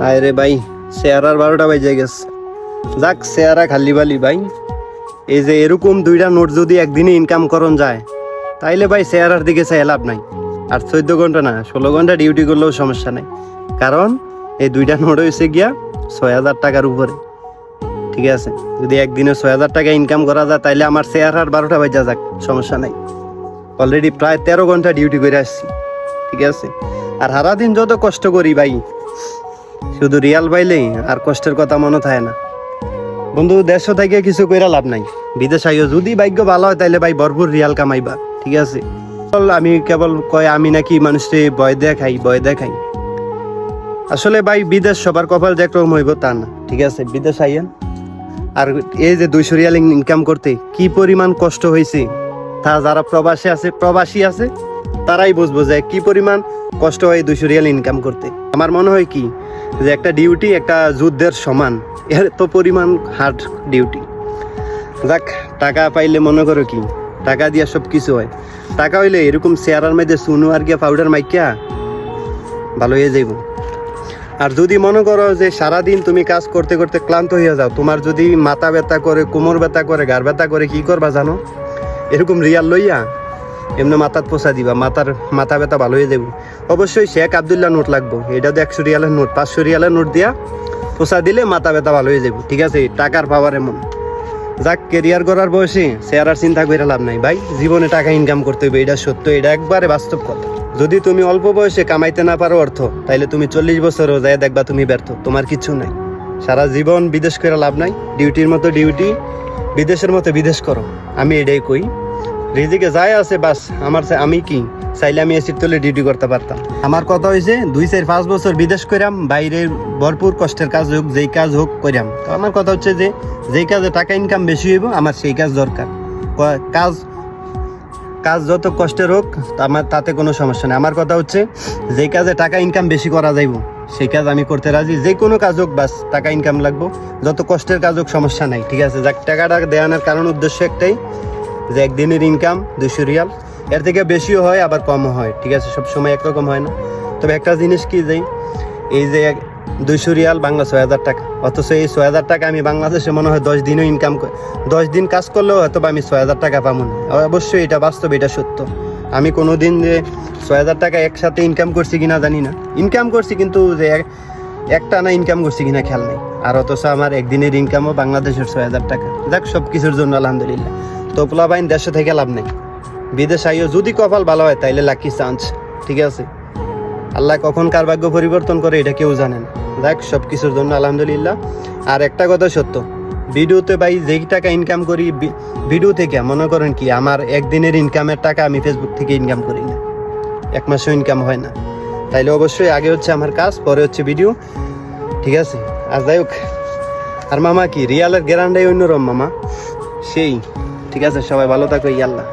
আয় রে ভাই শেয়ারার বারোটা বাজে গেছে। যাক শেয়ারা খালি বালি ভাই। এই যে এরকম দুইটা নোট যদি একদিনে ইনকাম করন যায়, তাইলে ভাই শেয়ারার দিকে চাই, লাভ নাই। আর চোদ্দ ঘণ্টা না, ষোলো ঘণ্টা ডিউটি করলেও সমস্যা নাই। কারণ এই দুইটা নোট হয়েছে গিয়া ছয় হাজার টাকার উপরে। ঠিক আছে? যদি একদিনে ছয় হাজার টাকা ইনকাম করা যায়, তাইলে আমার শেয়ার আর বারোটা বাজা যাক, সমস্যা নাই। অলরেডি প্রায় তেরো ঘণ্টা ডিউটি করে আসছি। ঠিক আছে? আর সারাদিন যত কষ্ট করি ভাই শুধু রিয়াল পাইলেই আর কষ্টের কথা মনে থাকে না। বন্ধু দেশ থেকে কিছু কইরা লাভ নাই। বিদেশ আইও, যদি ভাগ্য ভালো হয় তাইলে ভাই ভরপুর রিয়াল কামাইবা, ঠিক আছে? আমি কেবল কয়, আমি নাকি মানুষকে ভয় দেখাই ভয় দেখাই। আসলে ভাই, বিদেশ সবার কপাল যে একরকম হইব তা না, ঠিক আছে? বিদেশ আইয়েন। আর এই যে দুইশো রিয়াল ইনকাম করতে, কি পরিমাণ কষ্ট হয়েছে তা যারা প্রবাসী আছে প্রবাসী আছে, তারাই বুঝব যে কি পরিমাণ কষ্ট হয় দুইশো রিয়াল ইনকাম করতে। আমার মনে হয় কি যে একটা ডিউটি একটা যুদ্ধের সমান। এর তো পরিমাণ হার্ড ডিউটি যাক, টাকা পাইলে মনে করো কি, টাকা দিয়া সব কিছু হয়। টাকা হইলে এরকম চেয়ারের মধ্যে সুনু আর গিয়া পাউডার মাইকিয়া ভালো হয়ে যাইব। আর যদি মনে করো যে সারাদিন তুমি কাজ করতে করতে ক্লান্ত হয়ে যাও, তোমার যদি মাথা ব্যথা করে, কোমর ব্যথা করে গার ব্যথা করে, কি করবা জানো? এরকম রিয়াল লইয়া এমনি মাথাত পোষা দিবা, মাথার মাথা ব্যথা ভালো হয়ে যাব। অবশ্যই শেখ আবদুল্লাহ নোট লাগবো। এটা তো একশো রিয়ালের নোট, পাঁচশো রিয়ালের নোট দিয়া পোষা দিলে মাথা ব্যথা ভালো হয়ে যাব, ঠিক আছে? টাকার পাওয়ার এমন। যাক কেরিয়ার করার বয়সে শেয়ার আর চিন্তা করে লাভ নাই। ভাই, জীবনে টাকা ইনকাম করতে হবে এটা সত্য, এটা একবারে বাস্তব কথা। যদি তুমি অল্প বয়সে কামাইতে না পারো অর্থ, তাইলে তুমি চল্লিশ বছরও যায় দেখবা তুমি ব্যর্থ, তোমার কিছু নাই। সারা জীবন বিদেশ করে লাভ নাই ডিউটির মতো ডিউটি বিদেশের মতো বিদেশ করো। আমি এটাই কই রিজিকে যাই আছে, বাস আমার আমি কি? চাইলে আমি এসির তলে ডিউটি করতে পারতাম। আমার কথা হয়েছে দুই চার পাঁচ বছর বিদেশ করাম বাইরে ভরপুর কষ্টের কাজ হোক, যেই কাজ হোক করাম তো আমার কথা হচ্ছে যে, যেই কাজে টাকা ইনকাম বেশি হইব, আমার সেই কাজ দরকার। কাজ কাজ যত কষ্টের হোক, আমার তাতে কোনো সমস্যা নেই। আমার কথা হচ্ছে, যেই কাজে টাকা ইনকাম বেশি করা যাইব, সেই কাজ আমি করতে রাজি। যে কোনো কাজ হোক, বাস টাকা ইনকাম লাগবো। যত কষ্টের কাজ হোক, সমস্যা নাই, ঠিক আছে? যাক, টাকাটা দেওয়ানোর কারণ, উদ্দেশ্য একটাই। যে একদিনের ইনকাম দুশো রিয়াল, এর থেকে বেশিও হয়, আবার কমও হয়, ঠিক আছে? সব সময় একরকম হয় না। তবে একটা জিনিস কি যে, এই যে দুইশো রিয়াল বাংলা ছয় হাজার টাকা, অথচ এই ছয় হাজার টাকা আমি বাংলাদেশে মনে হয় দশ দিনও ইনকাম দশ দিন কাজ করলেও হয়তো আমি ছয় হাজার টাকা পাবো না। অবশ্যই এটা বাস্তব, এটা সত্য। আমি কোনো দিন যে ছয় হাজার টাকা একসাথে ইনকাম করছি কিনা জানি না। ইনকাম করছি কিন্তু যে এক- একটা না ইনকাম করছি কিনা খেয়াল নেই। আর অথচ আমার একদিনের ইনকামও বাংলাদেশের ছয় হাজার টাকা। যাক সব কিছুর জন্য আলহামদুলিল্লাহ। তো পোলাবাইন দেশে থেকে লাভ নেই। বিদেশ আইও যদি কপাল ভালো হয়, তাইলে লাকি চান্স ঠিক আছে? আল্লাহ কখন কার ভাগ্য পরিবর্তন করে, এটা কেউ জানে না। দেখ সব কিছুর জন্য আলহামদুলিল্লাহ। আর একটা কথা সত্য, ভিডিওতে ভাই যেই টাকা ইনকাম করি ভিডিও থেকে, মনে করেন কি, আমার একদিনের ইনকামের টাকা আমি ফেসবুক থেকে ইনকাম করি না। এক মাসও ইনকাম হয় না। তাইলে অবশ্যই আগে হচ্ছে আমার কাজ, পরে হচ্ছে ভিডিও ঠিক আছে? আর যাই হোক, আর মামা কি, রিয়ালের গ্যারান্ডাই অন্যরম মামা। সেই। ঠিক আছে সবাই ভালো থাকো ইয়াল্লাহ।